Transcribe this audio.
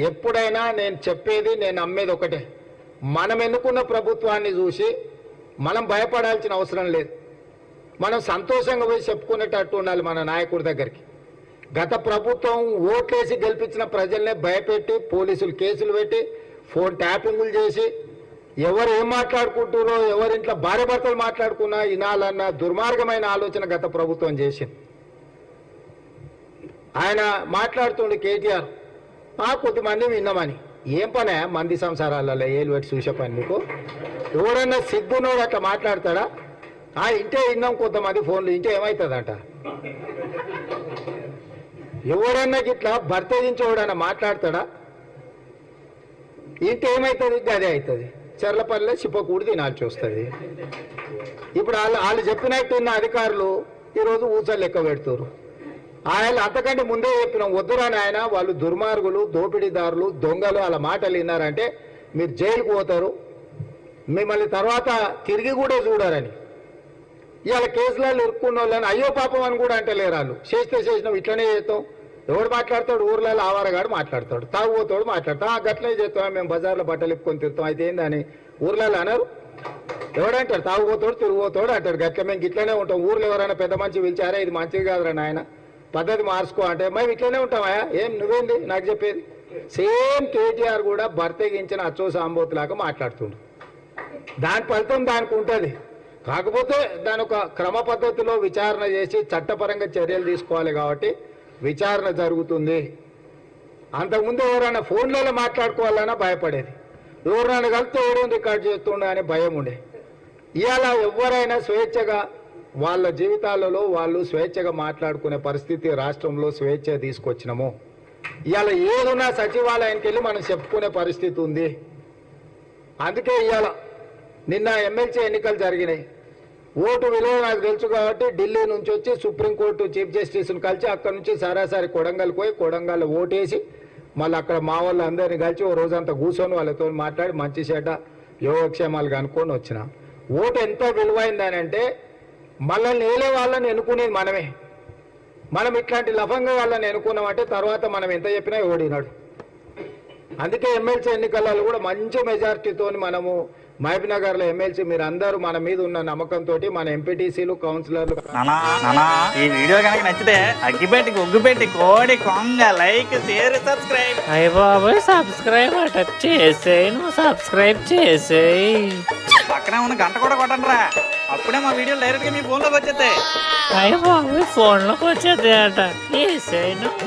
ఎప్పుడైనా నేను చెప్పేది నేను నమ్మేది ఒకటే. మనం ఎన్నుకున్న ప్రభుత్వాన్ని చూసి మనం భయపడాల్సిన అవసరం లేదు. మనం సంతోషంగా పోయి చెప్పుకునేటట్టు ఉండాలి మన నాయకుడి దగ్గరికి. గత ప్రభుత్వం ఓట్లేసి గెలిపించిన ప్రజల్నే భయపెట్టి పోలీసులు కేసులు పెట్టి ఫోన్ ట్యాపింగులు చేసి ఎవరు ఏం మాట్లాడుకుంటారో ఎవరింట్లో భార్య భర్తలు మాట్లాడుకున్నా వినాలన్న దుర్మార్గమైన ఆలోచన గత ప్రభుత్వం చేసింది. ఆయన మాట్లాడుతుండే కేటీఆర్. కొద్దిమంది విన్నామని. ఏం పనే మంది సంసారాలలో ఏలు పెట్టి చూసే పని నీకు? ఎవడన్నా సిగ్గునోడు అట్లా మాట్లాడతాడా? ఆ ఇంటే విన్నాం కొంతమంది ఫోన్లు ఇంటే ఏమవుతుందంట ఎవడన్నా గిట్లా భర్త దించేవాడన్నా మాట్లాడతాడా? ఇంటే ఏమవుతుంది అదే అవుతుంది చెర్లపల్లె చిప్పకూడి తినాల్సి వస్తుంది. ఇప్పుడు వాళ్ళు వాళ్ళు చెప్పినట్టున్న అధికారులు ఈరోజు ఊసలు లెక్క పెడుతున్నారు ఆయన అంతకంటే ముందే చెప్పినాం వద్దురా నాయన వాళ్ళు దుర్మార్గులు దోపిడీదారులు దొంగలు అలా మాటలు విన్నారంటే మీరు జైలుకు పోతారు. మిమ్మల్ని తర్వాత తిరిగి కూడా చూడరని. ఇవాళ కేసులలో ఇరుక్కున్న వాళ్ళని అయ్యో పాపం అని కూడా అంటలేరు వాళ్ళు. చేస్తే చేసినాం ఇట్లనే చేస్తాం. ఎవడు మాట్లాడతాడు? ఊర్లలో ఆవారగాడు మాట్లాడతాడు. తాగుపోతాడు మాట్లాడతాం ఆ గట్లనే చేస్తాం మేము బజార్లో బట్టలు ఇప్పుకొని తిరుగుతాం. అయితే ఏందని? ఊర్లలో అనరు. ఎవడంటాడు? తాగుపోతాడు తిరిగిపోతాడు అంటాడు. గట్ల మేము ఇట్లనే ఉంటాం. ఊర్లో ఎవరైనా పెద్ద మంచి పిలిచారా? ఇది మంచిది కాదురా నాయన. పద్ధతి మార్చుకో అంటే మేము ఇట్లనే ఉంటామా ఏం నువ్వేంది? నాకు చెప్పేది. సేమ్ కేటీఆర్ కూడా భర్తగించిన అచ్చో సాంబోతులాగా మాట్లాడుతుండు. దాని ఫలితం దానికి ఉంటుంది. కాకపోతే దాని ఒక క్రమ పద్ధతిలో విచారణ చేసి చట్టపరంగా చర్యలు తీసుకోవాలి కాబట్టి విచారణ జరుగుతుంది. అంతకుముందు ఎవరైనా ఫోన్లలో మాట్లాడుకోవాలన్నా భయపడేది. ఎవరైనా కలిస్తే ఎవరు రికార్డ్ చేస్తుండే అనే భయం ఉండే. ఇవాళ ఎవరైనా స్వేచ్ఛగా వాళ్ళ జీవితాలలో వాళ్ళు స్వేచ్ఛగా మాట్లాడుకునే పరిస్థితి రాష్ట్రంలో స్వేచ్ఛ తీసుకొచ్చినాము. ఇవాళ ఏదున్నా సచివాలయానికి వెళ్ళి మనం చెప్పుకునే పరిస్థితి ఉంది. అందుకే ఇవాళ నిన్న ఎమ్మెల్సీ ఎన్నికలు జరిగినాయి. ఓటు విలువ నాకు తెలుసు కాబట్టి ఢిల్లీ నుంచి వచ్చి సుప్రీంకోర్టు చీఫ్ జస్టిస్ను కలిసి అక్కడ నుంచి సరాసరి కొడంగల్ పోయి కొడంగల్ ఓటేసి మళ్ళీ అక్కడ మా వాళ్ళు అందరినీ కలిసి ఓ రోజంతా కూర్చొని వాళ్ళతో మాట్లాడి మంచి చేట యోగక్షేమాలు కనుక్కొని వచ్చిన. ఓటు ఎంత విలువైందని అంటే మనల్ని ఏలే వాళ్ళని ఎన్నుకునేది మనమే. మనం ఇట్లాంటి లఫంగా వాళ్ళని ఎన్నుకున్నామంటే తర్వాత మనం ఎంత చెప్పినా ఓడినాడు అందుకే ఎమ్మెల్సీ ఎన్నికలలో కూడా మంచి మెజార్టీతో మనము మహబూబ్నగర్లో ఎమ్మెల్సీ మీరు అందరూ మన మీద ఉన్న నమ్మకంతో మన ఎంపీటీసీలు కౌన్సిలర్లు నానా నానా ఈ వీడియో కనుక నచ్చితే అగ్గిపెట్టి ఒగ్గుపెట్టి కోడి కొంగ లైక్ షేర్ సబ్స్క్రైబ్. అయ్య బాబోయ్ సబ్స్క్రైబ్ అట చేసేయి నువ్వు సబ్స్క్రైబ్ చేసేయి. పక్కనే ఉన్న గంట కూడా కొట్టండి రా అప్పుడే మా వీడియోలు డైరెక్ట్గా మీ ఫోన్లోకి వచ్చేస్తాయి. అయ్య బాబోయ్ ఫోన్లోకి వచ్చేది అట. చేసేయి నువ్వు